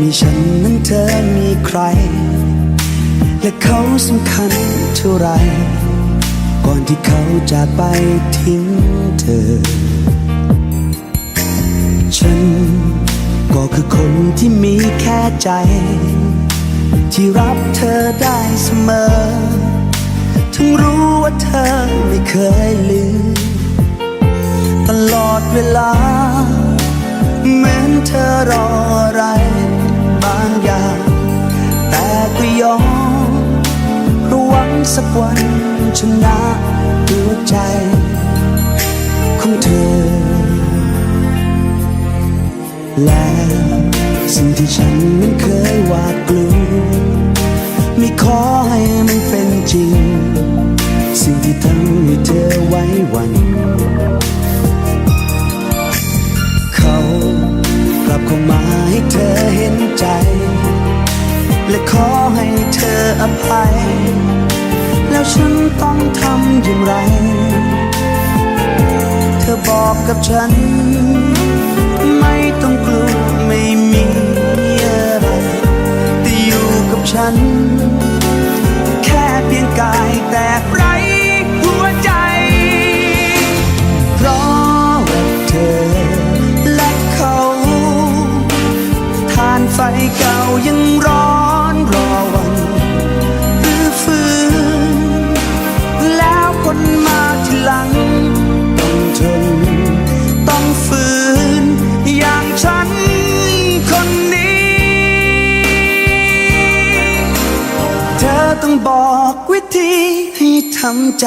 มีฉันนั้นเธอมีใคร และเขาสำคัญเท่าไร ก่อนที่เขาจากไปทิ้งเธอ ฉันก็คือคนที่มีแค่ใจ ที่รับเธอได้เสมอถึงรู้ว่าเธอไม่เคยลืมตลอดเวลาเหมือนเธอรออะไร ยอมเพราะหวังสักวันชนะหัวใจของเธอ และสิ่งที่ฉันนั้นเคยหวาดกลัวไม่ขอให้มันเป็นจริง สิ่งที่ทำให้เธอไว้วัน เขากลับเข้ามาให้เธอเห็น ขอให้เธออภัย แล้วฉันต้องทำอย่างไร เธอบอกกับฉัน ไม่ต้องกลัวไม่มีอะไรแต่อยู่กับฉัน แค่เพียงกายแต่ไรหัวใจ เพราะว่าเธอและเขา ทานไฟเก่ายังรอ ต้องบอกวิธีให้ทำใจ